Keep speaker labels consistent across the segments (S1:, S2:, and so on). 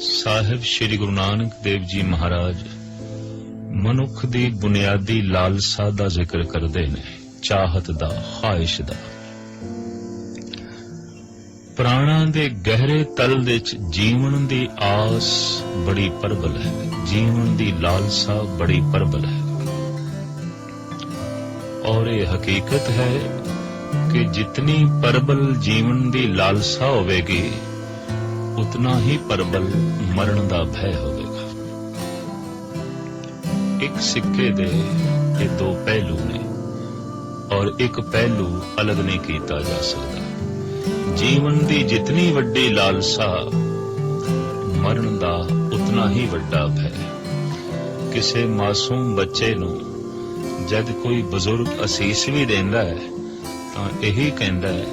S1: ਸਾਹਿਬ ਸ੍ਰੀ ਗੁਰੂ ਨਾਨਕ ਦੇਵ ਜੀ ਮਹਾਰਾਜ, ਮਨੁੱਖ ਦੀ ਬੁਨਿਆਦੀ ਲਾਲਸਾ ਦਾ ਜ਼ਿਕਰ ਕਰਦੇ ਨੇ, ਚਾਹਤ ਦਾ, ਖਾਹਿਸ਼ ਦਾ। ਪ੍ਰਾਣਾਂ ਦੇ ਗਹਿਰੇ ਤਲ ਵਿੱਚ ਜੀਵਨ ਦੀ ਆਸ ਬੜੀ ਪ੍ਰਬਲ ਹੈ, ਜੀਵਨ ਦੀ ਲਾਲਸਾ ਬੜੀ ਪ੍ਰਬਲ ਹੈ। ਔਰ ਇਹ ਹਕੀਕਤ ਹੈ ਕਿ ਜਿਤਨੀ ਪ੍ਰਬਲ ਜੀਵਨ ਦੀ ਲਾਲਸਾ ਹੋਵੇਗੀ ਉਤਨਾ ਹੀ ਪ੍ਰਬਲ ਮਰਨ ਦਾ ਭੈ ਹੋਵੇਗਾ। ਇੱਕ ਸਿੱਕੇ ਦੇ ਇਹ ਦੋ ਪਹਿਲੂ ਨੇ ਔਰ ਇੱਕ ਪਹਿਲੂ ਅਲੱਗ ਨਹੀਂ ਕੀਤਾ ਜਾ ਸਕਦਾ। ਜੀਵਨ ਦੀ ਜਿਤਨੀ ਵੱਡੀ ਲਾਲਸਾ ਮਰਨ ਦਾ ਉਤਨਾ ਹੀ ਵੱਡਾ ਭੈ। ਕਿਸੇ ਮਾਸੂਮ ਬੱਚੇ ਨੂੰ ਜਦ ਕੋਈ ਬਜ਼ੁਰਗ ਅਸੀਸ ਵੀ ਦਿੰਦਾ ਹੈ ਤਾਂ ਇਹੀ ਕਹਿੰਦਾ ਹੈ,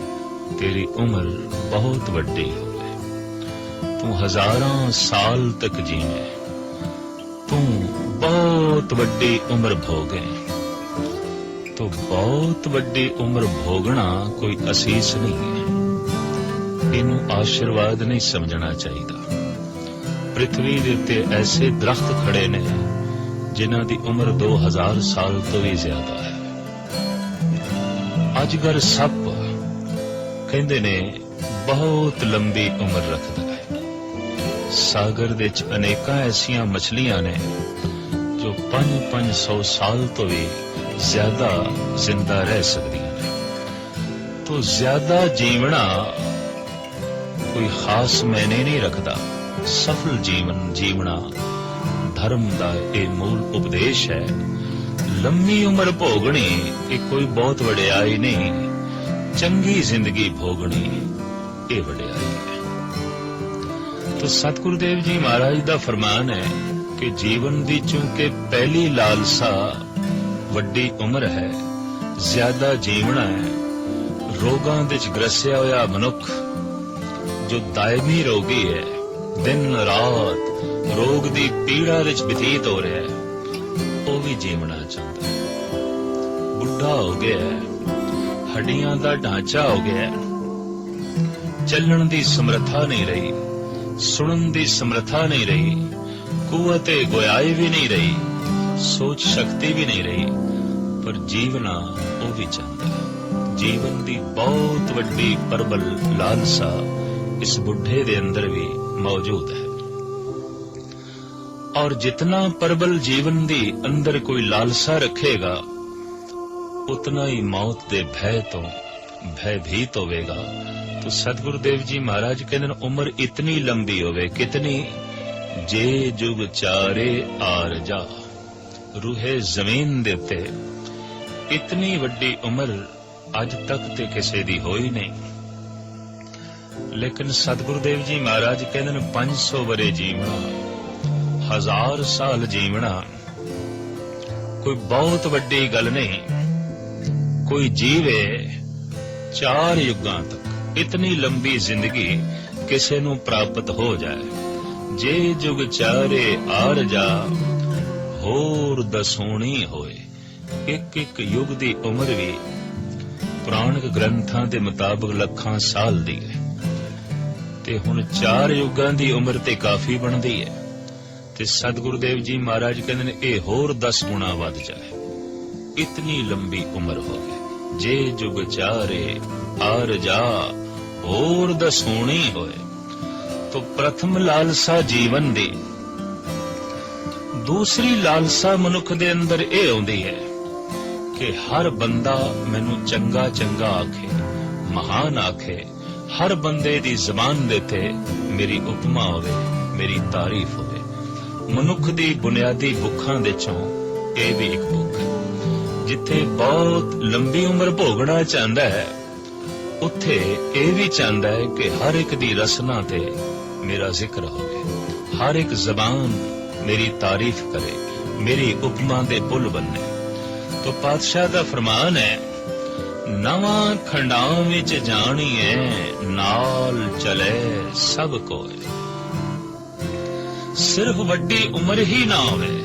S1: ਤੇਰੀ ਉਮਰ ਬਹੁਤ ਵੱਡੀ ਹੋਵੇ ਤੂੰ ਹਜ਼ਾਰਾਂ ਸਾਲ ਤੱਕ ਜੀਵੇਂ। ਤੂੰ ਬਹੁਤ ਵੱਡੀ ਉਮਰ ਭੋਗੇ ਤੋ ਬਹੁਤ ਵੱਡੀ ਉਮਰ ਭੋਗਣਾ ਕੋਈ ਅਸੀਸ ਨਹੀਂ ਹੈ। ਇਹਨੂੰ ਆਸ਼ੀਰਵਾਦ ਨਹੀਂ ਸਮਝਣਾ ਚਾਹੀਦਾ। ਪ੍ਰithvi ਦੇ ਉੱਤੇ ਐਸੇ ਦਰਖਤ ਖੜੇ ਨੇ ਜਿਨ੍ਹਾਂ ਦੀ ਉਮਰ 2000 ਸਾਲ ਤੋਂ ਵੀ ਜ਼ਿਆਦਾ ਹੈ। ਅਜਗਰ ਸੱਪ ਕਹਿੰਦੇ ਨੇ, ਬਹੁਤ ਲੰਬੀ ਉਮਰ ਰੱਖਦਾ ਸਾਗਰ ਦੇ ਵਿੱਚ ਅਨੇਕਾਂ ਐਸੀਆਂ ਮਛਲੀਆਂ ਨੇ ਜੋ 5-500 ਸਾਲ ਤੋਂ ਵੀ ਜ਼ਿਆਦਾ ਜ਼ਿੰਦਾ ਰਹਿ ਸਕਦੀਆਂ ਨੇ। ਤੋਂ ਜ਼ਿਆਦਾ ਜੀਵਣਾ ਕੋਈ ਖਾਸ ਮੈਨੇ ਨਹੀਂ ਰੱਖਦਾ। ਸਫਲ ਜੀਵਨ, ਜੀਵਣਾ ਧਰਮ ਦਾ ਇਹ ਮੂਲ ਉਪਦੇਸ਼ ਹੈ। ਲੰਮੀ ਉਮਰ ਭੋਗਣੀ ਇਹ ਕੋਈ ਬਹੁਤ ਵਡਿਆਈ ਨਹੀਂ। ਚੰਗੀ ਜ਼ਿੰਦਗੀ ਭੋਗਣੀ ਇਹ ਵਡਿਆਈ ਹੈ। ਤਾਂ ਸਤਿਗੁਰੂ ਦੇਵ ਜੀ ਮਹਾਰਾਜ ਦਾ ਫਰਮਾਨ ਹੈ ਕਿ ਜੀਵਨ ਦੀ ਚੂੰਕਿ ਪਹਿਲੀ ਲਾਲਸਾ ਵੱਡੀ ਉਮਰ ਹੈ, ਜ਼ਿਆਦਾ ਜੀਵਣਾ ਹੈ। ਰੋਗਾਂ ਵਿੱਚ ਗ੍ਰਸਿਆ ਹੋਇਆ ਮਨੁੱਖ ਜੋ ਦਾਇਮੀ ਰੋਗੀ ਹੈ, ਦਿਨ ਰਾਤ ਰੋਗ ਦੀ ਪੀੜਾ ਵਿੱਚ ਬਤੀਤ ਹੋ ਰਿਹਾ ਹੈ, ਉਹ ਵੀ ਜੀਵਣਾ ਚਾਹੁੰਦਾ ਹੈ। ਬੁੱਢਾ ਹੋ ਗਿਆ ਹੈ, ਹੱਡੀਆਂ ਦਾ ਢਾਂਚਾ ਹੋ ਗਿਆ ਹੈ, ਚੱਲਣ ਦੀ ਸਮਰੱਥਾ ਨਹੀਂ ਰਹੀ। ਸੁਣਨ ਦੀ ਸਮਰੱਥਾ ਨਹੀਂ ਰਹੀ। ਕੂਵਤੇ ਗੋਇਆਈ ਵੀ ਨਹੀਂ ਰਹੀ। ਸੋਚ ਸ਼ਕਤੀ ਵੀ ਨਹੀਂ ਰਹੀ। ਪਰ ਜੀਵਨਾ ਉਹ ਵੀ ਚਾਹੁੰਦਾ ਹੈ। ਜੀਵਨ ਦੀ ਬਹੁਤ ਵੱਡੀ ਪਰਬਲ ਲਾਲਸਾ ਇਸ ਬੁੱਢੇ ਦੇ ਅੰਦਰ ਵੀ ਮੌਜੂਦ ਹੈ। ਔਰ ਜਿਤਨਾ ਪਰਬਲ ਜੀਵਨ ਦੀ ਅੰਦਰ ਕੋਈ ਲਾਲਸਾ ਰੱਖੇਗਾ, ਉਤਨਾ ਹੀ ਮੌਤ ਦੇ ਭੈ ਤੋਂ ਭੈਭੀਤ ਹੋਵੇਗਾ ਤੋ ਸਤਿਗੁਰਦੇਵ ਜੀ ਮਹਾਰਾਜ ਕਹਿੰਦੇ ਨੇ ਉਮਰ ਇਤਨੀ ਲੰਬੀ ਹੋਵੇ ਕਿਤਨੀ ਜੇ ਜੁਗ ਚਾਰੇ ਆਰਜਾ ਰੂਹੇ ਜ਼ਮੀਨ ਦੇ ਉੱਤੇ ਇਤਨੀ ਵੱਡੀ ਉਮਰ ਅੱਜ ਤੱਕ ਤੇ ਕਿਸੇ ਦੀ ਹੋਈ ਨਹੀਂ ਲੇਕਿਨ ਸਤਿਗੁਰਦੇਵ ਜੀ ਮਹਾਰਾਜ ਕਹਿੰਦੇ ਨੇ 500 ਬਰੇ ਜੀਵਣਾ ਹਜ਼ਾਰ ਸਾਲ ਜੀਵਣਾ ਕੋਈ ਬਹੁਤ ਵੱਡੀ ਗੱਲ ਨਹੀਂ ਕੋਈ ਜੀਵੇ ਚਾਰ ਯੁੱਗਾਂ ਤੱਕ ਇਤਨੀ ਲੰਬੀ ਜ਼ਿੰਦਗੀ ਕਿਸੇ ਨੂੰ ਪ੍ਰਾਪਤ ਹੋ ਜਾਏ। ਜੇ ਜੁਗ ਚਾਰੇ ਆਰ ਜਾ, ਹੋਰ ਦਸੂਣੀ ਹੋਏ। ਇੱਕ ਇੱਕ ਯੁੱਗ ਦੀ ਉਮਰ ਵੀ ਪੁਰਾਣਿਕ ਗ੍ਰੰਥਾਂ ਦੇ ਮੁਤਾਬਕ ਲੱਖਾਂ ਸਾਲ ਦੀ ਹੈ। ਤੇ ਹੁਣ ਚਾਰ ਯੁੱਗਾਂ ਦੀ ਉਮਰ ਤੇ ਕਾਫੀ ਬਣਦੀ ਹੈ। ਤੇ ਸਤਿਗੁਰੂ ਦੇਵ ਜੀ ਮਹਾਰਾਜ ਕਹਿੰਦੇ ਨੇ, ਇਹ ਹੋਰ 10 ਗੁਣਾ ਵੱਧ ਜਾਏ। ਇਤਨੀ ਲੰਬੀ ਉਮਰ ਹੋਵੇ। ਜੇ ਜੁਗ ਚਾਰੇ, ਆਰ ਜਾ, ਹੋਰ ਦਸੂਣੀ ਹੋਏ। ਤੋ ਪ੍ਰਥਮ ਲਾਲਸਾ ਜੀਵਨ ਦੀ। ਦੂਸਰੀ ਲਾਲਸਾ ਮਨੁੱਖ ਦੇ ਅੰਦਰ ਇਹ ਆਉਂਦੀ ਹੈ ਕਿ ਹਰ ਬੰਦਾ ਮੈਨੂੰ ਚੰਗਾ ਚੰਗਾ ਆਖੇ, ਮਹਾਨ ਆਖੇ। ਹਰ ਬੰਦੇ ਦੀ ਜ਼ਬਾਨ ਦੇ ਤੇ ਮੇਰੀ ਉਪਮਾ ਹੋਵੇ, ਮੇਰੀ ਤਾਰੀਫ ਹੋਵੇ। ਮਨੁੱਖ ਦੀ ਬੁਨਿਆਦੀ ਭੁੱਖਾਂ ਦੇ ਚੋਂ ਇਹ ਵੀ ਇੱਕ ਭੁੱਖ ਹੈ। ਜਿੱਥੇ ਬਹੁਤ ਲੰਬੀ ਉਮਰ ਭੋਗਣਾ ਚਾਹੁੰਦਾ ਹੈ, ਉੱਥੇ ਇਹ ਵੀ ਚਾਹੁੰਦਾ ਹੈ ਕਿ ਹਰ ਇੱਕ ਦੀ ਰਸਨਾ ਤੇ ਮੇਰਾ ਜ਼ਿਕਰ ਹੋਵੇ। ਹਰ ਇੱਕ ਜ਼ਬਾਨ ਮੇਰੀ ਤਾਰੀਫ ਕਰੇ, ਮੇਰੀ ਉਪਮਾ ਦੇ ਪੁੱਲ ਬੰਨੇ। ਤੋ ਪਾਤਸ਼ਾਹ ਦਾ ਫਰਮਾਨ ਹੈ, ਨਵਾਂ ਖੰਡਾਂ ਵਿੱਚ ਜਾਣੀਏ ਨਾਲ ਚਲੇ ਸਭ ਕੋਏ ਸਿਰਫ ਵੱਡੀ ਉਮਰ ਹੀ ਨਾ ਹੋਵੇ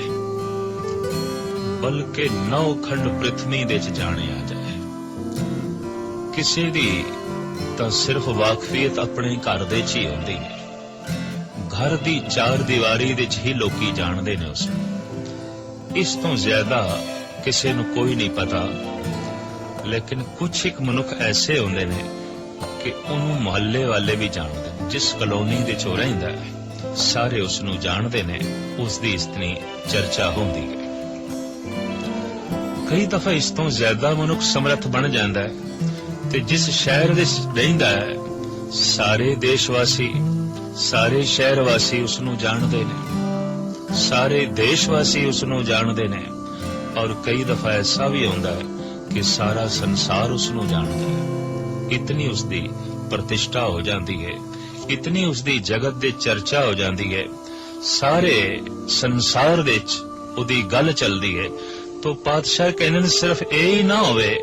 S1: ਬਲਕਿ ਨੌ ਖੰਡ ਪ੍ਰithvi ਦੇ ਚ ਜਾਣਿਆ ਜਾਏ। ਕਿਸੇ ਦੀ ਤਾਂ ਸਿਰਫ ਵਾਕਫੀਅਤ ਆਪਣੇ ਘਰ ਦੇ ਚ ਹੀ ਹੁੰਦੀ ਹੈ। ਘਰ ਦੀ ਚਾਰ ਦੀਵਾਰੀ ਵਿੱਚ ਹੀ ਲੋਕੀ ਜਾਣਦੇ ਨੇ ਉਸ ਨੂੰ। ਇਸ ਤੋਂ ਜ਼ਿਆਦਾ ਕਿਸੇ ਨੂੰ ਕੋਈ ਨਹੀਂ ਪਤਾ। ਲੇਕਿਨ ਕੁਝ ਇੱਕ ਮਨੁੱਖ ਐਸੇ ਹੁੰਦੇ ਨੇ ਕਿ ਉਹਨੂੰ ਮੁਹੱਲੇ ਵਾਲੇ ਵੀ ਜਾਣਦੇ ਜਿਸ ਕਲੋਨੀ ਦੇ ਚੋ ਰਹਿੰਦਾ ਹੈ, ਸਾਰੇ ਉਸ ਨੂੰ ਜਾਣਦੇ ਨੇ, ਉਸ ਦੀ ਇਤਨੀ ਚਰਚਾ ਹੁੰਦੀ ਹੈ। ਕਈ ਦਫਾ ਇਸ ਤੋਂ ਜ਼ਿਆਦਾ ਮਨੁੱਖ ਸਮਰੱਥ ਬਣ ਜਾਂਦਾ ਹੈ ਤੇ ਜਿਸ ਸ਼ਹਿਰ ਵਿੱਚ ਰਹਿੰਦਾ ਹੈ, ਸਾਰੇ ਦੇਸ਼ ਵਾਸੀ ਸਾਰੇ ਸ਼ਹਿਰ ਵਾਸੀ ਉਸ ਨੂੰ ਜਾਣਦੇ ਨੇ। ਸਾਰੇ ਦੇਸ਼ ਵਾਸੀ ਉਸ ਨੂੰ ਜਾਣਦੇ ਨੇ ਔਰ ਕਈ ਦਫਾ ਐਸਾ ਵੀ ਹੁੰਦਾ ਹੈ ਕਿ ਸਾਰਾ ਸੰਸਾਰ ਉਸ ਨੂੰ ਜਾਣਦਾ ਹੈ। ਇਤਨੀ ਉਸ ਦੀ ਪ੍ਰਤਿਸ਼ਠਾ ਹੋ ਜਾਂਦੀ ਹੈ, ਇਤਨੀ ਉਸ ਦੀ ਜਗਤ ਦੇ ਚਰਚਾ ਹੋ ਜਾਂਦੀ ਹੈ। ਸਾਰੇ ਸੰਸਾਰ ਵਿੱਚ ਉਹਦੀ ਗੱਲ ਚੱਲਦੀ ਹੈ ਤੋ ਪਾਤਸ਼ਾਹ ਕਹਿੰਦੇ ਨੇ, ਸਿਰਫ ਇਹ ਹੀ ਨਾ ਹੋਵੇ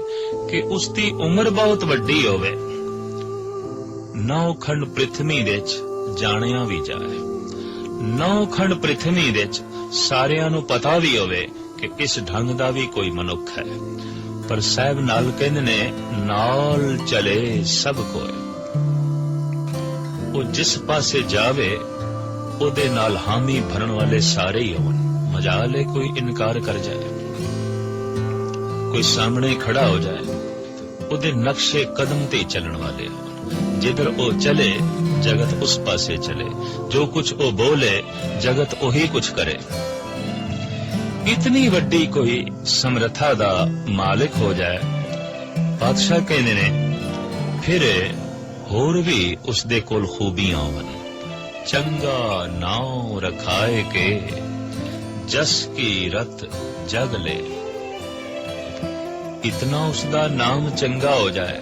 S1: ਕਿ ਉਸ ਦੀ ਉਮਰ ਬਹੁਤ ਵੱਡੀ ਹੋਵੇ। ਨੌ ਖੰਡ ਪ੍ਰਿਥਵੀ ਵਿੱਚ ਜਾਣਿਆ ਵੀ ਜਾਏ। ਨੌ ਖੰਡ ਪ੍ਰਿਥਵੀ ਵਿੱਚ ਸਾਰਿਆਂ ਨੂੰ ਪਤਾ ਵੀ ਹੋਵੇ ਕਿ ਇਸ ਢੰਗ ਦਾ ਵੀ ਕੋਈ ਮਨੁੱਖ ਹੈ। ਪਰ ਸਾਹਿਬ ਨਾਲ ਕਹਿੰਦੇ ਨੇ, ਨਾਲ ਚਲੇ ਸਭ ਕੋਏ ਉਹ ਜਿਸ ਪਾਸੇ ਜਾਵੇ, ਉਹਦੇ ਨਾਲ ਹਾਮੀ ਭਰਨ ਵਾਲੇ ਸਾਰੇ ਹੀ ਹੋਣ। ਮਜਾਲੇ ਕੋਈ ਇਨਕਾਰ ਕਰ ਜਾਏ। ਕੋਈ ਸਾਹਮਣੇ ਖੜਾ ਹੋ ਜਾਏ, ਉਹਦੇ ਨਕਸ਼ੇ ਕਦਮ ਤੇ ਚੱਲਣ ਵਾਲੇ ਹੋਣ ਜਿੱਧਰ ਉਹ ਚਲੇ, ਜਗਤ ਉਸ ਪਾਸੇ ਚਲੇ। ਜੋ ਕੁਝ ਉਹ ਬੋਲੇ, ਜਗਤ ਉਹੀ ਕੁਝ ਕਰੇ। ਇਤਨੀ ਵੱਡੀ ਕੋਈ ਸਮਰੱਥਾ ਦਾ ਮਾਲਕ ਹੋ ਜਾਏ, ਪਾਤਸ਼ਾਹ ਕਹਿੰਦੇ ਨੇ, ਫਿਰ ਹੋਰ ਵੀ ਉਸ ਦੇ ਕੋਲ ਖੂਬੀਆਂ ਹੋਣ। ਚੰਗਾ ਨਾਉ ਰਖਾਏ ਕੇ, ਜਸ ਕੀ ਰਤ ਜਗ ਲੈ। ਇਤਨਾ ਉਸ ਦਾ ਨਾਮ ਚੰਗਾ ਹੋ ਜਾਏ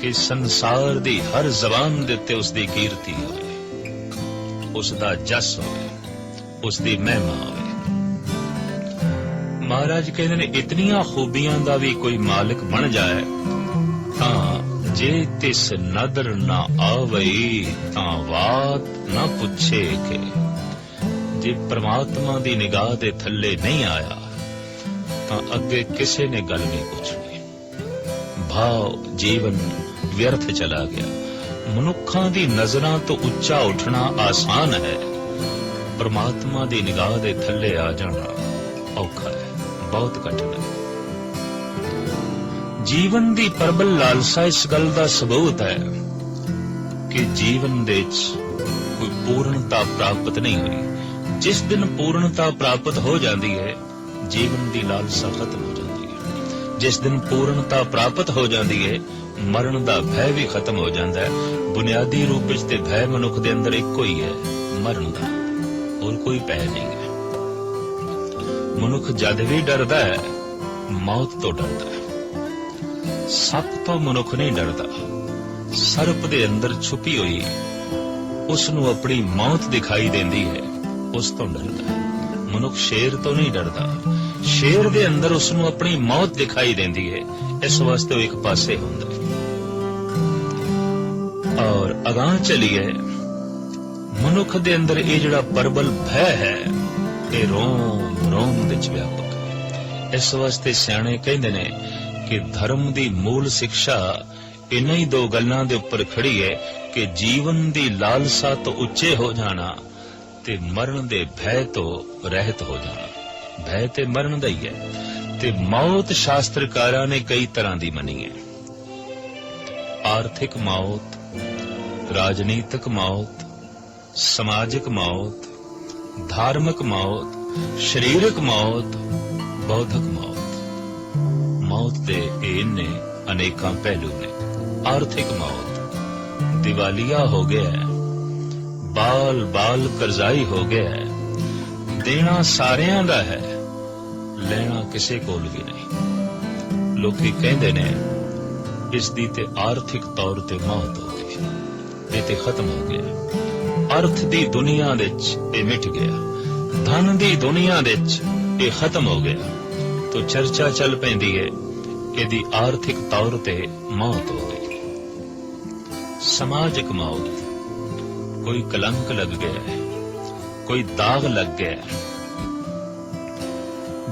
S1: ਕਿ ਸੰਸਾਰ ਦੀ ਹਰ ਜ਼ਬਾਨ ਦੇ ਉੱਤੇ ਉਸ ਦੀ ਕੀਰਤੀ ਹੋਵੇ। ਉਸ ਦਾ ਜਸ ਹੋਵੇ ਉਸ ਦੀ ਮਹਿਮਾ ਹੋਵੇ। ਮਹਾਰਾਜ ਕਹਿੰਦੇ ਨੇ, ਇਤਨੀਆਂ ਖੂਬੀਆਂ ਦਾ ਵੀ ਕੋਈ ਮਾਲਕ ਬਣ ਜਾਏ, ਤਾਂ ਜੇ ਤਿਸ ਨਦਰ ਨਾ ਆਵਈ, ਤਾਂ ਬਾਤ ਨਾ ਪੁੱਛੇ ਕਿ। ਜੇ ਪ੍ਰਮਾਤਮਾ ਦੀ ਨਿਗਾਹ ਦੇ ਥੱਲੇ ਨਹੀਂ ਆਇਆ ਤਾਂ ਅੱਗੇ ਕਿਸੇ ਨੇ ਗੱਲ ਨਹੀਂ ਪੁੱਛਣੀ। ਭਾਵ ਜੀਵਨ ਵਿਅਰਥ ਚਲਾ ਗਿਆ। ਮਨੁੱਖਾਂ ਦੀ ਨਜ਼ਰਾਂ ਤੋਂ ਉੱਚਾ ਉੱਠਣਾ ਆਸਾਨ ਹੈ। ਪ੍ਰਮਾਤਮਾ ਦੀ ਨਿਗਾਹ ਦੇ ਥੱਲੇ ਆ ਜਾਣਾ ਔਖਾ ਹੈ, ਬਹੁਤ ਕਠਿਨ ਹੈ। ਜੀਵਨ ਦੀ ਪ੍ਰਬਲ ਲਾਲਸਾ ਇਸ ਗੱਲ ਦਾ ਸਬੂਤ ਹੈ ਕਿ ਜੀਵਨ ਦੇ ਵਿੱਚ ਕੋਈ ਪੂਰਨਤਾ ਪ੍ਰਾਪਤ ਨਹੀਂ ਹੋਈ। ਜਿਸ ਦਿਨ ਪੂਰਨਤਾ ਪ੍ਰਾਪਤ ਹੋ ਜਾਂਦੀ ਹੈ ਜੀਵਨ ਦੀ ਲਾਲਸਾ ਖਤਮ ਹੋ ਜਾਂਦੀ ਹੈ। ਜਿਸ ਦਿਨ ਪੂਰਨਤਾ ਪ੍ਰਾਪਤ ਹੋ ਜਾਂਦੀ ਹੈ, ਮਰਨ ਦਾ ਭੈ ਵੀ ਖਤਮ ਹੋ ਜਾਂਦਾ ਹੈ। ਬੁਨਿਆਦੀ ਰੂਪ ਵਿੱਚ ਤੇ ਭੈ ਮਨੁੱਖ ਦੇ ਅੰਦਰ ਇੱਕੋ ਹੀ ਹੈ, ਮਰਨ ਦਾ। ਹੋਰ ਕੋਈ ਭੈ ਨਹੀਂ ਹੈ। ਮਨੁੱਖ ਜਦ ਵੀ ਡਰਦਾ ਹੈ, ਮੌਤ ਤੋਂ ਡਰਦਾ ਹੈ। ਸੱਪ ਤੋਂ ਮਨੁੱਖ ਨਹੀਂ ਡਰਦਾ। ਸਰਪ ਦੇ ਅੰਦਰ ਛੁਪੀ ਹੋਈ ਉਸ ਨੂੰ ਆਪਣੀ ਮੌਤ ਦਿਖਾਈ ਦਿੰਦੀ ਹੈ, ਉਸ ਤੋਂ ਡਰਦਾ ਹੈ। ਮਨੁੱਖ ਸ਼ੇਰ ਤੋਂ ਨਹੀਂ ਡਰਦਾ। ਸ਼ੇਰ ਦੇ ਅੰਦਰ ਉਸ ਨੂੰ ਆਪਣੀ ਮੌਤ ਦਿਖਾਈ ਦਿੰਦੀ ਹੈ। ਇਸ ਵਾਸਤੇ ਉਹ ਇੱਕ ਪਾਸੇ ਹੁੰਦਾ ਹੈ। ਔਰ ਅਗਾਹ ਚਲੀਏ, ਮਨੁੱਖ ਦੇ ਅੰਦਰ ਇਹ ਜਿਹੜਾ ਪਰਬਲ ਭੈ ਹੈ, ਇਹ ਰੋਮ ਰੋਮ ਵਿੱਚ ਵਿਆਪਕ ਹੈ। ਇਸ ਵਾਸਤੇ ਸਿਆਣੇ ਕਹਿੰਦੇ ਨੇ ਕਿ ਧਰਮ ਦੀ ਮੂਲ ਸਿੱਖਿਆ ਇਨ੍ਹਾਂ ਹੀ ਦੋ ਗੱਲਾਂ ਦੇ ਉੱਪਰ ਖੜੀ ਹੈ ਕਿ ਜੀਵਨ ਦੀ ਲਾਲਸਾ ਤੋਂ ਉੱਚੇ ਹੋ ਜਾਣਾ ਤੇ ਮਰਨ ਦੇ ਭੈ ਤੋਂ ਰਹਿਤ ਹੋ ਜਾਣਾ। ਭੈ ਤੇ ਮਰਨ ਦਾ ਹੀ ਹੈ। ਤੇ ਮੌਤ ਸ਼ਾਸਤਰਕਾਰਾਂ ਨੇ ਕਈ ਤਰ੍ਹਾਂ ਦੀ ਮੰਨੀ ਹੈ। ਆਰਥਿਕ ਮੌਤ, ਰਾਜਨੀਤਿਕ ਮੌਤ, ਸਮਾਜਿਕ ਮੌਤ, ਧਾਰਮਿਕ ਮੌਤ, ਸਰੀਰਕ ਮੌਤ, ਬੌਧਿਕ ਮੌਤ। ਮੌਤ ਦੇ ਇਹ ਅਨੇਕਾਂ ਪਹਿਲੂ ਨੇ। ਆਰਥਿਕ ਮੌਤ, ਦਿਵਾਲੀਆ ਹੋ ਗਿਆ ਹੈ। ਬਾਲ ਬਾਲ ਕਰਜ਼ਾਈ ਹੋ ਗਿਆ ਹੈ। ਦੇਣਾ ਸਾਰਿਆਂ ਦਾ ਹੈ, ਲੈਣਾ ਕਿਸੇ ਕੋਲ ਵੀ ਨਹੀਂ। ਲੋਕੀ ਕਹਿੰਦੇ ਨੇ, ਇਸ ਦੀ ਤੇ ਆਰਥਿਕ ਤੌਰ ਤੇ ਮੌਤ ਹੋ ਗਈ। ਇਹ ਤੇ ਖਤਮ ਹੋ ਗਿਆ। ਅਰਥ ਦੀ ਦੁਨੀਆ ਵਿੱਚ ਇਹ ਮਿਟ ਗਿਆ। ਧਨ ਦੀ ਦੁਨੀਆ ਵਿੱਚ ਇਹ ਖਤਮ ਹੋ ਗਿਆ। ਤੋ ਚਰਚਾ ਚੱਲ ਪੈਂਦੀ ਹੈ ਇਹਦੀ ਆਰਥਿਕ ਤੌਰ ਤੇ ਮੌਤ ਹੋ ਗਈ। ਸਮਾਜਿਕ ਮੌਤ ਕੋਈ ਕਲੰਕ ਲੱਗ ਗਿਆ ਹੈ, ਕੋਈ ਦਾਗ ਲੱਗ ਗਿਆ ਹੈ।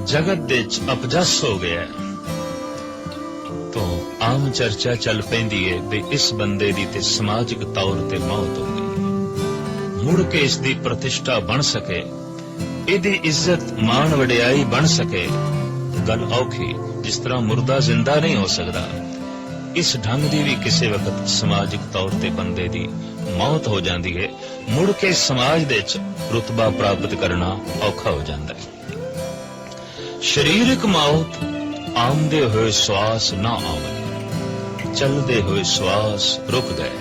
S1: ਜਗਤ ਦੇ ਚ ਅਪਜਸ ਹੋ ਗਿਆ ਹੈ। ਤੋਂ ਆਮ ਚਰਚਾ ਚੱਲ ਪੈਂਦੀ ਹੈ ਵੀ ਇਸ ਬੰਦੇ ਦੀ ਤੇ ਸਮਾਜਿਕ ਤੌਰ ਤੇ ਮੌਤ ਹੋ ਗਈ। ਮੁੜ ਕੇ ਇਸ ਦੀ ਪ੍ਰਤਿਸ਼ਠਾ ਬਣ ਸਕੇ, ਇਹਦੀ ਇੱਜ਼ਤ ਮਾਣ ਵਡਿਆਈ ਬਣ ਸਕੇ। ਗੱਲ ਔਖੀ, ਜਿਸ ਤਰ੍ਹਾਂ ਮੁਰਦਾ ਜ਼ਿੰਦਾ ਨਹੀਂ ਹੋ ਸਕਦਾ। ਇਸ ਢੰਗ ਦੀ ਵੀ ਕਿਸੇ ਵਕਤ ਸਮਾਜਿਕ ਤੌਰ ਤੇ ਬੰਦੇ ਦੀ ਮੌਤ ਹੋ ਜਾਂਦੀ ਹੈ, ਮੁੜ ਕੇ ਸਮਾਜ ਦੇ ਵਿੱਚ ਰੁਤਬਾ ਪ੍ਰਾਪਤ ਕਰਨਾ ਔਖਾ ਹੋ ਜਾਂਦਾ ਹੈ। ਸਰੀਰਕ ਮੌਤ, ਆਉਂਦੇ ਹੋਏ ਸਵਾਸ ਨਾ ਆਵੇ, ਚਲਦੇ ਹੋਏ ਸਵਾਸ ਰੁਕ ਗਏ,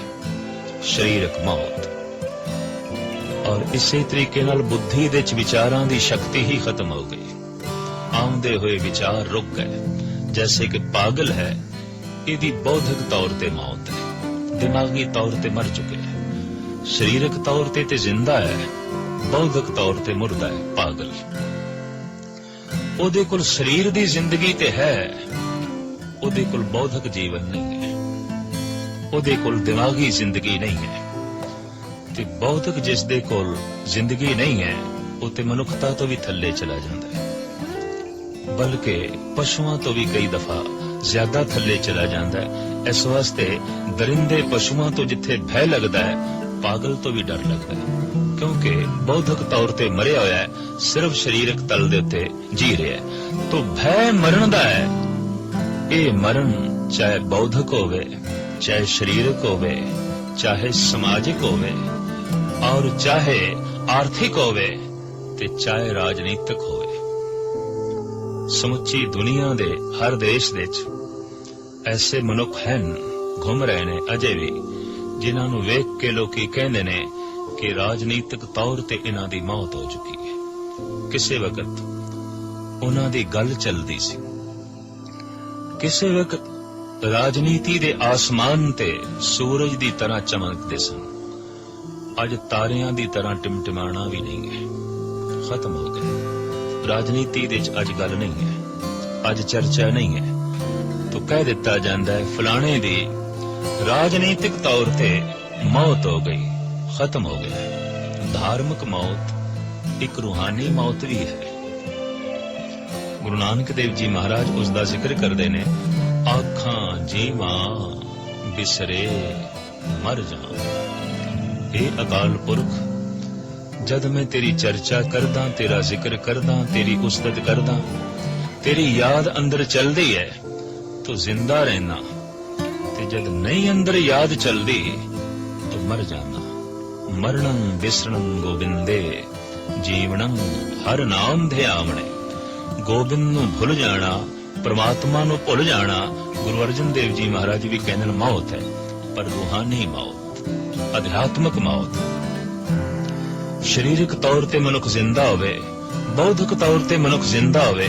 S1: ਸਰੀਰਕ ਮੌਤ। ਔਰ ਇਸੇ ਤਰੀਕੇ ਨਾਲ ਬੁੱਧੀ ਦੇ ਚ ਵਿਚਾਰਾਂ ਦੀ ਸ਼ਕਤੀ ਹੀ ਖਤਮ ਹੋ ਗਈ। ਆਉਂਦੇ ਹੋਏ ਵਿਚਾਰ ਰੁਕ ਗਏ, ਜੈਸੇ ਕਿ ਪਾਗਲ ਹੈ, ਇਹਦੀ ਬੌਧਿਕ ਤੌਰ ਤੇ ਮੌਤ ਹੈ, ਦਿਮਾਗੀ ਤੌਰ ਤੇ ਮਰ ਚੁੱਕੇ। ਸਰੀਰਕ ਤੌਰ ਤੇ ਤੇ ਜ਼ਿੰਦਾ ਹੈ, ਬੌਧਿਕ ਤੌਰ ਤੇ ਮੁਰਦਾ ਹੈ, ਪਾਗਲ। ਉਹਦੇ ਕੋਲ ਸਰੀਰ ਦੀ ਜ਼ਿੰਦਗੀ ਤੇ ਹੈ, ਉਹਦੇ ਕੋਲ ਬੌਧਿਕ ਜੀਵਨ ਨਹੀਂ ਹੈ, ਉਹਦੇ ਕੋਲ ਦਿਮਾਗੀ ਜ਼ਿੰਦਗੀ ਨਹੀਂ ਹੈ। ਤੇ ਬੌਧਿਕ ਜਿਸ ਦੇ ਕੋਲ ਜ਼ਿੰਦਗੀ ਨਹੀਂ ਹੈ, ਉਹ ਤੇ ਮਨੁੱਖਤਾ ਤੋਂ ਵੀ ਥੱਲੇ ਚਲਾ ਜਾਂਦਾ ਹੈ। ਬਲਕਿ ਪਸ਼ੂਆਂ ਤੋਂ ਵੀ ਕਈ ਦਫਾ ਜ਼ਿਆਦਾ ਥੱਲੇ ਚਲਾ ਜਾਂਦਾ ਹੈ। ਇਸ ਵਾਸਤੇ ਦਰਿੰਦੇ ਪਸ਼ੂਆਂ ਤੋਂ ਜਿੱਥੇ ਭੈ ਲੱਗਦਾ ਹੈ ਪਾਗਲ ਤੋਂ ਵੀ ਡਰ ਲੱਗਦਾ ਹੈ, ਕਿਉਂਕਿ ਬੌਧਿਕ ਤੌਰ ਤੇ ਮਰਿਆ ਹੋਇਆ ਹੈ, ਸਿਰਫ ਸਰੀਰਕ ਤਲ ਦੇ ਉੱਤੇ ਜੀ ਰਿਹਾ ਹੈ। ਤੋਂ ਭੈ ਮਰਨ ਦਾ ਹੈ। ਇਹ ਮਰਨ ਚਾਹੇ ਬੌਧਿਕ ਹੋਵੇ, ਚਾਹੇ ਸਰੀਰਕ ਹੋਵੇ, ਚਾਹੇ ਸਮਾਜਿਕ ਹੋਵੇ, ਔਰ ਚਾਹੇ ਆਰਥਿਕ ਹੋਵੇ ਤੇ ਚਾਹੇ ਰਾਜਨੀਤਿਕ ਹੋਵੇ। ਸਮੁੱਚੀ ਦੁਨੀਆ ਦੇ ਹਰ ਦੇਸ਼ ਵਿੱਚ ਐਸੇ ਮਨੁੱਖ ਹਨ, ਘੁੰਮ ਰਹੇ ਨੇ ਅਜੇ ਵੀ। ਜਿਨ੍ਹਾਂ ਨੂੰ ਵੇਖ ਕੇ ਲੋਕੀ ਕਹਿੰਦੇ ਨੇ ਕਿ ਰਾਜਨੀਤਿਕ ਤੌਰ ਤੇ ਇਹਨਾਂ ਦੀ ਮੌਤ ਹੋ ਚੁੱਕੀ ਹੈ। ਕਿਸੇ ਵਕਤ ਉਹਨਾਂ ਦੀ ਗੱਲ ਚੱਲਦੀ ਸੀ। ਕਿਸੇ ਵਕਤ ਰਾਜਨੀਤੀ ਦੇ ਆਸਮਾਨ ਤੇ ਸੂਰਜ ਦੀ ਤਰ੍ਹਾਂ ਚਮਕਦੇ ਸਨ। ਅੱਜ ਤਾਰਿਆਂ ਦੀ ਤਰ੍ਹਾਂ ਟਿਮਟਿਮਾਣਾ ਵੀ ਨਹੀਂ ਹੈ। ਖਤਮ ਹੋ ਗਏ। ਰਾਜਨੀਤੀ ਦੇ ਵਿੱਚ ਅੱਜ ਗੱਲ ਨਹੀਂ ਹੈ। ਅੱਜ ਚਰਚਾ ਨਹੀਂ ਹੈ। ਤਾਂ ਕਹਿ ਦਿੱਤਾ ਜਾਂਦਾ ਹੈ, ਫਲਾਣੇ ਦੀ ਰਾਜਨੀਤਿਕ ਤੌਰ ਤੇ ਮੌਤ ਹੋ ਗਈ, ਖਤਮ ਹੋ ਗਿਆ ਧਾਰਮਿਕ ਮੌਤ, ਇੱਕ ਰੂਹਾਨੀ ਮੌਤ ਵੀ ਹੈ। ਗੁਰੂ ਨਾਨਕ ਦੇਵ ਜੀ ਮਹਾਰਾਜ ਉਸ ਦਾ ਜ਼ਿਕਰ ਕਰਦੇ ਨੇ, ਆਖਾਂ ਜੀਵਾਂ ਬਿਸਰੇ, ਮਰ ਜਾ ਇਹ ਅਕਾਲ ਪੁਰਖ, ਜਦ ਮੈਂ ਤੇਰੀ ਚਰਚਾ ਕਰਦਾ, ਤੇਰਾ ਜ਼ਿਕਰ ਕਰਦਾ, ਤੇਰੀ ਉਸਤਤ ਕਰਦਾ, ਤੇਰੀ ਯਾਦ ਅੰਦਰ ਚੱਲਦੀ ਹੈ, ਤੂੰ ਜ਼ਿੰਦਾ ਰਹਿਣਾ। ਤੇ ਜਦ ਨਹੀਂ ਅੰਦਰ ਯਾਦ ਚੱਲਦੀ, ਤੂੰ ਮਰ ਜਾਣਾ ਮਰਣੰ ਵਿਸਰਣੰ ਗੋਬਿੰਦੇ ਜੀਵਣੰ ਹਰ ਨਾਮ ਧਿਆਵਣੇ। ਗੋਬਿੰਦ ਨੂੰ ਭੁੱਲ ਜਾਣਾ, ਪ੍ਰਮਾਤਮਾ ਨੂੰ ਭੁੱਲ ਜਾਣਾ, ਗੁਰੂ ਅਰਜਨ ਦੇਵ ਜੀ ਮਹਾਰਾਜ ਵੀ ਕਹਿੰਦੇ ਨੇ ਮੌਤ ਹੈ, ਪਰ ਰੂਹਾਨੀ ਮੌਤ, ਅਧਿਆਤਮਕ ਮੌਤ। ਸਰੀਰਕ ਤੌਰ ਤੇ ਮਨੁੱਖ ਜ਼ਿੰਦਾ ਹੋਵੇ, ਬੌਧਿਕ ਤੌਰ ਤੇ ਮਨੁੱਖ ਜ਼ਿੰਦਾ ਹੋਵੇ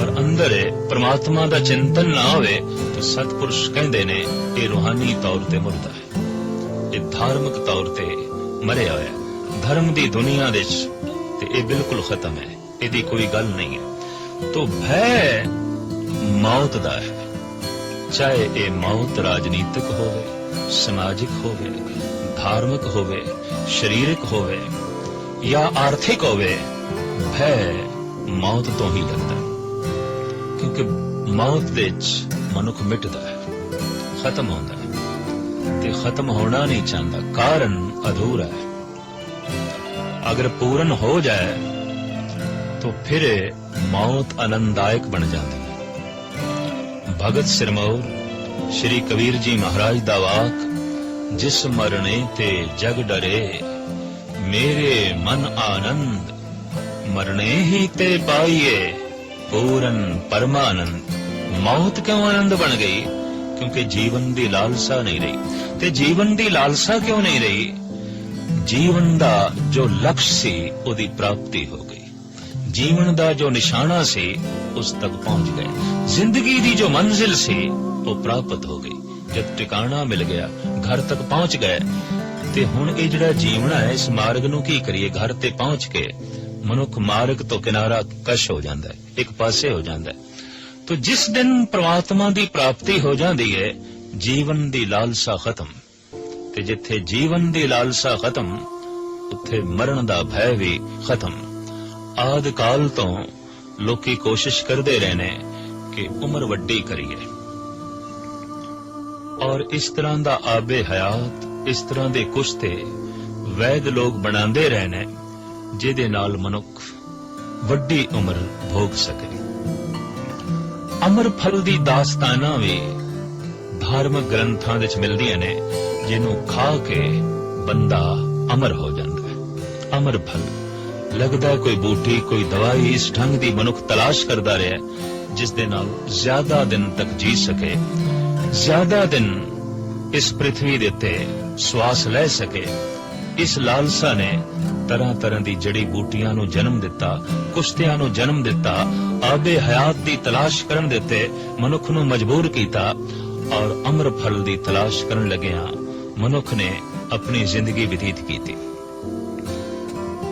S1: ਪਰ ਅੰਦਰ ਪ੍ਰਮਾਤਮਾ ਦਾ ਚਿੰਤਨ ਨਾ ਹੋਵੇ, ਤਾਂ ਸਤਪੁਰਸ਼ ਕਹਿੰਦੇ ਨੇ, ਇਹ ਰੂਹਾਨੀ ਤੌਰ ਤੇ ਮੁਰਦਾ ਹੈ। ਇਹ ਧਾਰਮਿਕ ਤੌਰ ਤੇ ਮਰਿਆ ਹੋਇਆ ਧਰਮ ਦੀ ਦੁਨੀਆ ਵਿੱਚ ਤੇ ਇਹ ਬਿਲਕੁਲ ਖਤਮ ਹੈ। ਇਹਦੀ ਕੋਈ ਗੱਲ ਨਹੀਂ ਹੈ। ਤੋ ਭੈ ਮੌਤ ਦਾ ਹੈ। ਚਾਹੇ ਇਹ ਮੌਤ ਰਾਜਨੀਤਿਕ ਹੋਵੇ, ਸਮਾਜਿਕ ਹੋਵੇ, ਧਾਰਮਿਕ ਹੋਵੇ, ਸਰੀਰਕ ਹੋਵੇ, ਜਾਂ ਆਰਥਿਕ ਹੋਵੇ, ਭੈ ਮੌਤ ਤੋਂ ਹੀ ਲੱਗਦਾ ਕਿਉਂਕਿ ਮੌਤ ਦੇ ਵਿੱਚ ਮਨੁੱਖ ਮਿਟਦਾ ਹੈ ਖਤਮ ਹੁੰਦਾ ਹੈ ਤੇ ਖਤਮ ਹੋਣਾ ਨਹੀਂ ਚਾਹੁੰਦਾ ਕਾਰਨ ਅਧੂਰਾ ਹੈ ਅਗਰ ਪੂਰਨ ਹੋ ਜਾਏ तो फिर मौत आनंददायक बन जाती है भगत सिरमौर श्री कबीर जी महाराज दा वाक जिस मरने ते जग डरे मेरे मन आनंद मरने ही ते पाइए पूरन परमानंद मौत क्यों आनंद बन गई क्योंकि जीवन दी लालसा नहीं रही ते जीवन दी लालसा क्यों नहीं रही ਜੀਵਨ ਦਾ ਜੋ ਲਕਸ਼ ਸੀ ਉਹਦੀ ਪ੍ਰਾਪਤੀ ਹੋ ਗਈ ਜੀਵਨ ਦਾ ਜੋ ਨਿਸ਼ਾਨਾ ਸੀ ਉਸ ਤੱਕ ਪਹੁੰਚ ਗਏ ਜ਼ਿੰਦਗੀ ਦੀ ਜੋ ਮੰਜ਼ਿਲ ਸੀ ਉਹ ਪ੍ਰਾਪਤ ਹੋ ਗਈ ਜਦ ਟਿਕਾਣਾ ਮਿਲ ਗਿਆ ਘਰ ਤੱਕ ਪਹੁੰਚ ਗਏ ਤੇ ਹੁਣ ਇਹ ਜਿਹੜਾ ਜੀਵਨ ਹੈ ਇਸ ਮਾਰਗ ਨੂੰ ਕੀ ਕਰੀਏ ਘਰ ਤੇ ਪਹੁੰਚ ਕੇ ਮਨੁੱਖ ਮਾਰਗ ਤੋਂ ਕਿਨਾਰਾ ਕਸ਼ ਹੋ ਜਾਂਦਾ ਹੈ, ਇੱਕ ਪਾਸੇ ਹੋ ਜਾਂਦਾ ਹੈ। ਤੋ ਜਿਸ ਦਿਨ ਪ੍ਰਮਾਤਮਾ ਦੀ ਪ੍ਰਾਪਤੀ ਹੋ ਜਾਂਦੀ ਹੈ, ਜੀਵਨ ਦੀ ਲਾਲਸਾ ਖਤਮ। ਤੇ ਜਿੱਥੇ ਜੀਵਨ ਦੀ ਲਾਲਸਾ ਖਤਮ, ਉੱਥੇ ਮਰਨ ਦਾ ਭੈ ਵੀ ਖਤਮ। ਆਦ ਕਾਲ ਤੋਂ ਲੋਕੀ ਕੋਸ਼ਿਸ਼ ਕਰਦੇ ਰਹੇ ਨੇ ਕਿ ਉਮਰ ਵੱਡੀ ਕਰੀਏ। ਔਰ ਇਸ ਤਰ੍ਹਾਂ ਦਾ ਆਬੇ ਹਯਾਤ, ਇਸ ਤਰ੍ਹਾਂ ਦੇ ਕੁਸ਼ਤੇ ਵੈਦ ਲੋਕ ਬਣਾਉਂਦੇ ਰਹੇ ਨੇ। ਜਿਹਦੇ ਨਾਲ ਮਨੁੱਖ ਵੱਡੀ ਉਮਰ ਭੋਗ ਸਕੇ। ਅਮਰ ਫਲ ਦੀ ਦਾਸਤਾਨਾਂ ਵੀ ਧਾਰਮਿਕ ਗ੍ਰੰਥਾਂ ਵਿੱਚ ਮਿਲਦੀਆਂ ਨੇ ਜਿਹਨੂੰ ਖਾ ਕੇ ਬੰਦਾ ਅਮਰ ਹੋ ਜਾਂਦਾ ਹੈ। ਅਮਰ ਫਲ ਲੱਗਦਾ ਕੋਈ ਬੂਟੀ ਕੋਈ ਦਵਾਈ ਇਸ ਢੰਗ ਦੀ ਮਨੁੱਖ ਤਲਾਸ਼ ਕਰਦਾ ਰਿਹਾ ਹੈ, ਜਿਸ ਦੇ ਨਾਲ ਜ਼ਿਆਦਾ ਦਿਨ ਤੱਕ ਜੀ ਸਕੇ ਜ਼ਿਆਦਾ ਦਿਨ ਇਸ ਪ੍ਰithvi ਦੇ ਉੱਤੇ ਸਵਾਸ ਲੈ ਸਕੇ। ਇਸ ਲਾਲਸਾ ਨੇ ਤਰ੍ਹਾਂ ਤਰ੍ਹਾਂ ਦੀ ਜੜੀ ਬੂਟੀਆਂ ਨੂੰ ਜਨਮ ਦਿੱਤਾ, ਕੁਸ਼ਤਿਆਂ ਨੂੰ ਜਨਮ ਦਿੱਤਾ ਆਬੇ ਹਯਾਤ ਦੀ ਤਲਾਸ਼ ਕਰਨ ਦੇ ਮਨੁੱਖ ਨੂੰ ਮਜਬੂਰ ਕੀਤਾ ਔਰ ਅਮਰ ਫਲ ਦੀ ਤਲਾਸ਼ ਕਰਨ ਲੱਗਿਆਂ ਮਨੁੱਖ ਨੇ ਆਪਣੀ ਜ਼ਿੰਦਗੀ ਬਤੀਤ ਕੀਤੀ।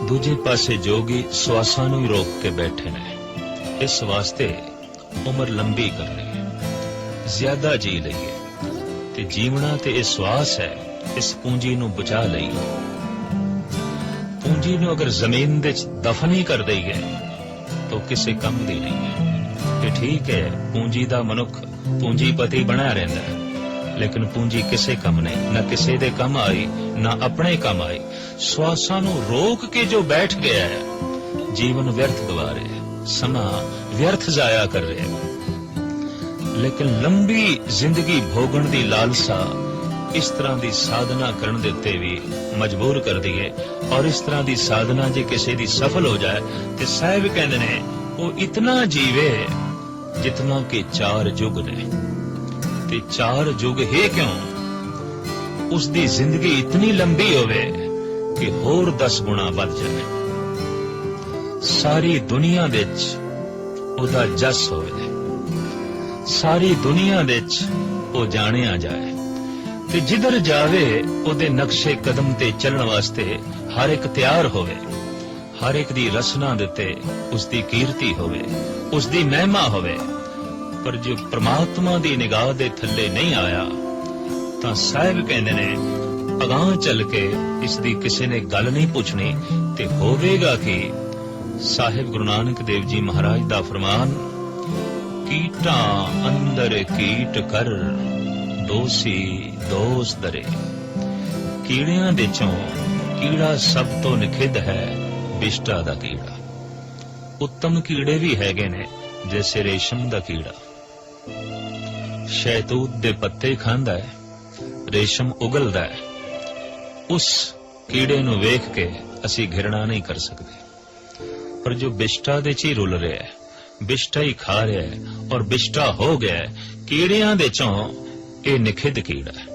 S1: ਦੂਜੇ ਪਾਸੇ ਜੋਗੀ ਸਵਾਸਾਂ ਨੂੰ ਹੀ ਰੋਕ ਕੇ ਬੈਠੇ ਨੇ। ਇਸ ਵਾਸਤੇ ਉਮਰ ਲੰਬੀ ਕਰ ਲਈ ਜ਼ਿਆਦਾ ਜੀ ਲਈਏ ਤੇ ਜੀਵਣਾ ਤੇ ਇਹ ਸਵਾਸ ਹੈ, ਇਸ ਪੂੰਜੀ ਨੂੰ ਬਚਾ ਲਈ ਪੂੰਜੀ ਨੂੰ ਅਗਰ ਜ਼ਮੀਨ ਦੇ ਵਿੱਚ ਦਫਨ ਹੀ ਕਰ ਦਈਏ, ਤਾਂ ਕਿਸੇ ਕੰਮ ਦੀ ਨਹੀਂ ਹੈ। ਇਹ ਠੀਕ ਹੈ, ਪੂੰਜੀ ਦਾ ਮਨੁੱਖ ਪੂੰਜੀਪਤੀ ਬਣਿਆ ਰਹਿੰਦਾ ਹੈ, ਲੇਕਿਨ ਪੂੰਜੀ ਕਿਸੇ ਕੰਮ ਨਹੀਂ, ਨਾ ਕਿਸੇ ਦੇ ਕੰਮ ਆਈ, ਨਾ ਆਪਣੇ ਕੰਮ ਆਈ। ਸਵਾਸਾਂ ਨੂੰ ਰੋਕ ਕੇ ਜੋ ਬੈਠ ਗਿਆ ਹੈ, ਜੀਵਨ ਵਿਅਰਥ ਗਵਾ ਰਿਹਾ ਹੈ, ਸਮਾਂ ਵਿਅਰਥ ਜ਼ਾਇਆ ਕਰ ਰਿਹਾ ਹੈ। ਲੇਕਿਨ ਲੰਬੀ ਜ਼ਿੰਦਗੀ ਭੋਗਣ ਦੀ ਲਾਲਸਾ ਇਸ ਤਰ੍ਹਾਂ ਦੀ ਸਾਧਨਾ ਕਰਨ ਦੇ ਉੱਤੇ ਵੀ ਮਜਬੂਰ ਕਰਦੀ ਹੈ ਔਰ ਇਸ ਤਰ੍ਹਾਂ ਦੀ ਸਾਧਨਾ ਜੇ ਕਿਸੇ ਦੀ ਸਫਲ ਹੋ ਜਾਏ, ਤੇ ਸਾਹਿਬ ਕਹਿੰਦੇ ਨੇ, ਉਹ ਇਤਨਾ ਜੀਵੇ ਜਿਤਨਾ ਕਿ ਚਾਰ ਯੁਗ ਨੇ। ਤੇ ਚਾਰ ਯੁਗ ਹੈ ਕਿਉਂ? ਉਸ ਦੀ ਜ਼ਿੰਦਗੀ ਇਤਨੀ ਲੰਬੀ ਹੋਵੇ ਕਿ ਹੋਰ 10 ਗੁਣਾ ਵੱਧ ਜਾਵੇ। ਸਾਰੀ ਦੁਨੀਆ ਦੇ ਵਿੱਚ ਉਹਦਾ ਜਸ ਹੋਵੇ। ਸਾਰੀ ਦੁਨੀਆ ਦੇ ਵਿੱਚ ਉਹ ਜਾਣਿਆ ਜਾਏ। ਤੇ ਜਿੱਧਰ ਜਾਵੇ, ਉਹਦੇ ਨਕਸ਼ੇ ਕਦਮ ਤੇ ਚੱਲਣ ਵਾਸਤੇ ਹਰ ਇੱਕ ਤਿਆਰ ਹੋਵੇ। ਹਰ ਇੱਕ ਦੀ ਰਸਨਾ ਦੇ ਉਸ ਦੀ ਕੀਰਤੀ ਹੋਵੇ ਉਸ ਦੀ ਮਹਿਮਾ ਹੋਵੇ। ਪਰ ਜੋ ਪ੍ਰਮਾਤਮਾ ਦੀ ਨਿਗਾਹ ਦੇ ਥੱਲੇ ਨਹੀਂ ਆਇਆ, ਤਾਂ ਸਾਹਿਬ ਕਹਿੰਦੇ ਨੇ, ਅਗਾਹ ਚੱਲ ਕੇ ਇਸ ਦੀ ਕਿਸੇ ਨੇ ਗੱਲ ਨਹੀਂ ਪੁੱਛਣੀ ਤੇ ਹੋਵੇਗਾ ਕਿ? ਸਾਹਿਬ ਗੁਰੂ ਨਾਨਕ ਦੇਵ ਜੀ ਮਹਾਰਾਜ ਦਾ ਫਰਮਾਨ, ਕੀਟਾਂ ਅੰਦਰ ਕੀਟ ਕਰ। ਦੋਸੀ ਦੋਸ ਦਰੇ। ਕੀੜਿਆਂ ਦੇ ਕੀੜਾ ਸਭ ਤੋਂ ਨਿਖਿੱਧ ਹੈ, ਬਿਸ਼ਟਾ ਦਾ ਕੀੜਾ। ਉੱਤਮ ਕੀੜੇ ਵੀ ਹੈਗੇ ਨੇ, ਜੈਸੇ ਰੇਸ਼ਮ ਦਾ ਕੀੜਾ। ਸ਼ੈਤੂਤ ਦੇ ਪੱਤੇ ਖਾਂਦਾ ਹੈ, ਰੇਸ਼ਮ ਉਗਲਦਾ ਹੈ। ਉਸ ਕੀੜੇ ਨੂੰ ਵੇਖ ਕੇ ਅਸੀਂ ਘਿਰਣਾ ਨਹੀਂ ਕਰ ਸਕਦੇ। ਪਰ ਜੋ ਬਿਸ਼ਟਾ ਦੇ ਚ ਹੀ ਰੁਲ ਰਿਹਾ ਹੈ, ਬਿਸ਼ਟਾ ਹੀ ਖਾ ਰਿਹਾ ਹੈ ਔਰ ਬਿਸ਼ਟਾ ਹੋ ਗਿਆ ਕੀੜਿਆਂ ਦੇ ਚੋਂ ਇਹ ਨਿਖਿਧ ਕੀੜਾ ਹੈ।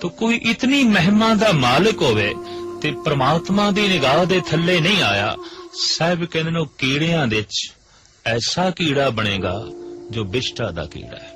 S1: ਤੋ ਕੋਈ ਇਤਨੀ ਮਹਿਮਾ ਦਾ ਮਾਲਕ ਹੋਵੇ ਤੇ ਪ੍ਰਮਾਤਮਾ ਦੀ ਨਿਗਾਹ ਦੇ ਥੱਲੇ ਨਹੀਂ ਆਇਆ, ਸਾਹਿਬ ਕਹਿੰਦੇ ਨੇ ਉਹ ਕੀੜਿਆਂ ਦੇ ਚ ਐਸਾ ਕੀੜਾ ਬਣੇਗਾ ਜੋ ਬਿਸ਼ਟਾ ਦਾ ਕੀੜਾ ਹੈ।